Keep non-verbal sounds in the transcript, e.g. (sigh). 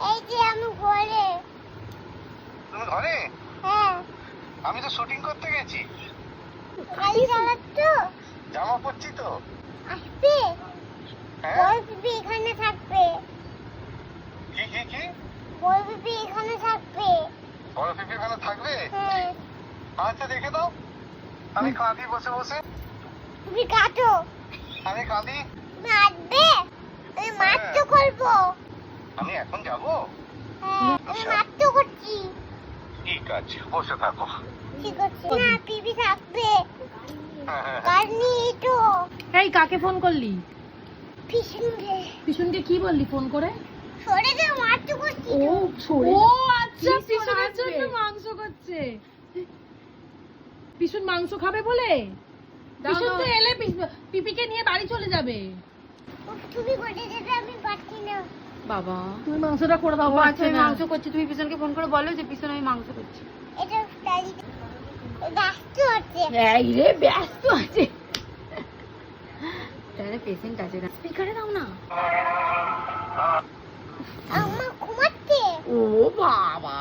এই যে আমি ঘরে। তুমি ঘরে? হ্যাঁ। আমি তো শুটিং করতে গেছি। খালি জামা তো? জামা পরছি তো। আসবে? হ্যাঁ। বলবি এখানে থাকবে। কি কি কি? বলবি এখানে থাকবে। বলবি এখানে থাকবে? হ্যাঁ। আচ্ছা দেখে দাও। আমি কাঁদি বসে বসে। তুমি কাঁদো। আমি কাঁদি। মারবে আমি মারতে হ্যাঁ। করব। আছে বসে থাকো। ঠিক আছে না পিপি থাকবে। (laughs) কার নিয়ে তো। এই কাকে ফোন করলি? পিছনে পিছনকে কি বললি ফোন করে? সরে যা মারতে করছি ও সরে। ও আচ্ছা পিছন পিছনের। জন্য মাংস করছে? পিছন মাংস খাবে বলে? পিছন তো এলে পিপিকে নিয়ে বাড়ি চলে যাবে। বাবা। তুমি মাংসটা করে দাও আচ্ছা আমি মাংস করছি তুমি পিছনকে ফোন করে বলো যে পিছনে আমি মাংস করছি। এটা ব্যস্ত আছে। এই রে ব্যস্ত আছে। তাহলে পেশেন্ট আছে না। স্পিকারে দাও না। আমার ঘুমাচ্ছে। ও বাবা।